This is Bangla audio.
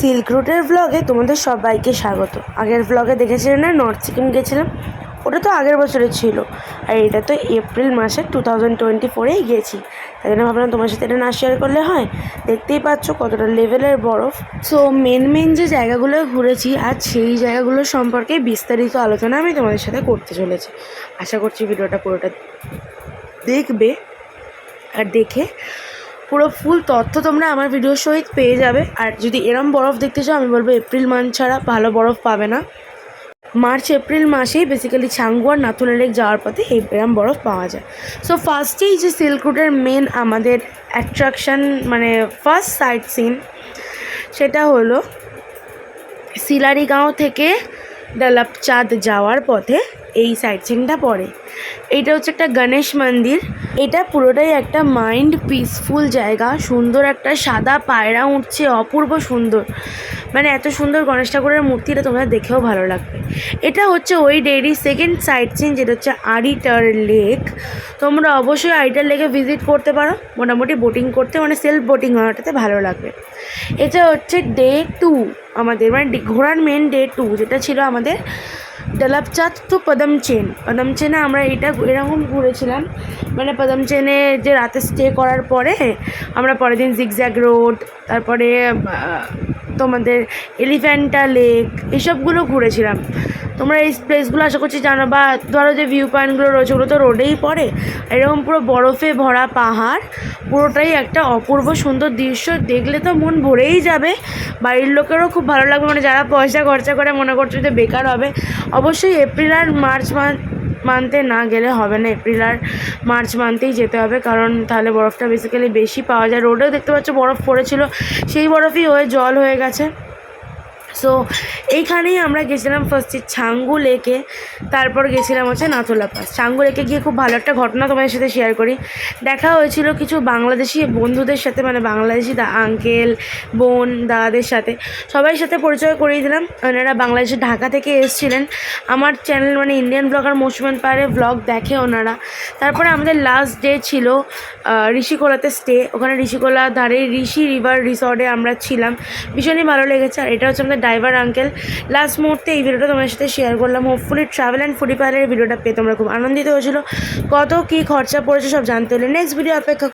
সিল্ক রুটের ব্লগে তোমাদের সবাইকে স্বাগত। আগের ব্লগে দেখেছিলেন না? নর্থ সিকিম গেছিলাম। ওটা তো আগের বছরে ছিল। আর এটা তো এপ্রিল মাসে টু থাউজেন্ড টোয়েন্টি ফোরেই গেছি তাই জন্য ভাবলাম তোমার সাথে এটা না শেয়ার করলে হয়। দেখতেই পাচ্ছ কতটা লেভেলের বরফ। সো মেন মেন যে জায়গাগুলো ঘুরেছি আর সেই জায়গাগুলো সম্পর্কে বিস্তারিত আলোচনা আমি তোমাদের সাথে করতে চলেছি। আশা করছি ভিডিওটা পুরোটা দেখবে আর দেখে পুরো ফুল তথ্য তোমরা আমার ভিডিও সহিত পেয়ে যাবে। আর যদি এরম বরফ দেখতে চাও, আমি বলব এপ্রিল মান্থ ছাড়া ভালো বরফ পাবে না। মার্চ এপ্রিল মাসেই বেসিক্যালি ছাঙ্গু আর নাথুলা লেক যাওয়ার পথে এই এরম বরফ পাওয়া যায়। সো ফার্স্টেই যে সিল্ক রুটের মেন আমাদের অ্যাট্রাকশান মানে ফার্স্ট সাইট সিন সেটা হলো সিলারিগাঁও থেকে ডালাপচাঁদ যাওয়ার পথে এই সাইড সিনটা পড়ে। এটা হচ্ছে একটা গণেশ মন্দির। এটা পুরোটাই একটা মাইন্ড পিসফুল জায়গা। সুন্দর একটা সাদা পায়রা উঠছে, অপূর্ব সুন্দর। মানে এত সুন্দর গণেশ ঠাকুরের মূর্তিটা তোমরা দেখেও ভালো লাগবে। এটা হচ্ছে ওই ডেইরি সেকেন্ড সাইট সিন যেটা হচ্ছে আরিটার লেক তোমরা অবশ্যই আড়িটার লেকে ভিজিট করতে পারো। মোটামুটি বোটিং করতে মানে সেলফ বোটিং হওয়াটাতে ভালো লাগবে। এটা হচ্ছে ডে টু আমাদের মানে ঘোরার মেন ডে টু যেটা ছিল আমাদের ডালাপচাঁদ তো পদম চেন পদম চেনে আমরা এটা এরকম ঘুরেছিলাম। মানে পদম চেনে যে রাতে স্টে করার পরে, আমরা পরের দিন জিগজ্যাগ রোড তারপরে তোমাদের এলিফ্যান্টা লেক এসবগুলো ঘুরেছিলাম। তোমরা এই প্লেসগুলো আশা করছি জানো বা ধরো যে ভিউ পয়েন্টগুলো রয়েছে, ওগুলো তো রোডেই পড়ে। এরকম পুরো বরফে ভরা পাহাড়, পুরোটাই একটা অপূর্ব সুন্দর দৃশ্য। দেখলে তো মন ভরেই যাবে। বাড়ির লোকেরও খুব ভালো লাগবে। মানে যারা পয়সা খরচা করে মনে করছে যে বেকার হবে, অবশ্যই এপ্রিল আর মার্চ মান্থ মান্থে না গেলে হবে না, এপ্রিল আর মার্চ মান্থেই যেতে হবে, কারণ তাহলে বরফটা বেসিক্যালি বেশি পাওয়া যায়। রোডেও দেখতে পাচ্ছ বরফ পড়েছিল, সেই বরফই হয়ে জল হয়ে গেছে। সো এইখানেই আমরা গেছিলাম ফার্স্টে ছাঙ্গু লেকে, তারপর গেছিলাম হচ্ছে নাথুলা পাস। ছাঙ্গু লেকে গিয়ে খুব ভালো একটা ঘটনা তোমাদের সাথে শেয়ার করি। দেখা হয়েছিল কিছু বাংলাদেশি বন্ধুদের সাথে মানে বাংলাদেশি দা আঙ্কেল বোন, দাদাদের সাথে। সবাই সাথে পরিচয় করিয়ে দিলাম। ওনারা বাংলাদেশের ঢাকা থেকে এসেছিলেন। আমার চ্যানেল মানে ইন্ডিয়ান ব্লগার মোশমেন পাহাড়ে ব্লগ দেখে ওনারা। তারপরে আমাদের লাস্ট ডে ছিল ঋষিকোলাতে স্টে ওখানে ঋষিকোলা ধারে ঋষি রিভার রিসর্টে আমরা ছিলাম। ভীষণই ভালো লেগেছে। আর এটা হচ্ছে আমাদের ড্রাইভার আঙ্কেল লাস্ট মুহূর্তে এই ভিডিওটা তোমার সাথে শেয়ার করলাম। হোপফুলি ট্রাভেল অ্যান্ড ফুডি পার্লারের ভিডিওটা পেয়ে তোমরা খুব আনন্দিত হয়েছিল। কত কী খরচা পড়েছে সব জানতে হলে নেক্সট ভিডিও অপেক্ষা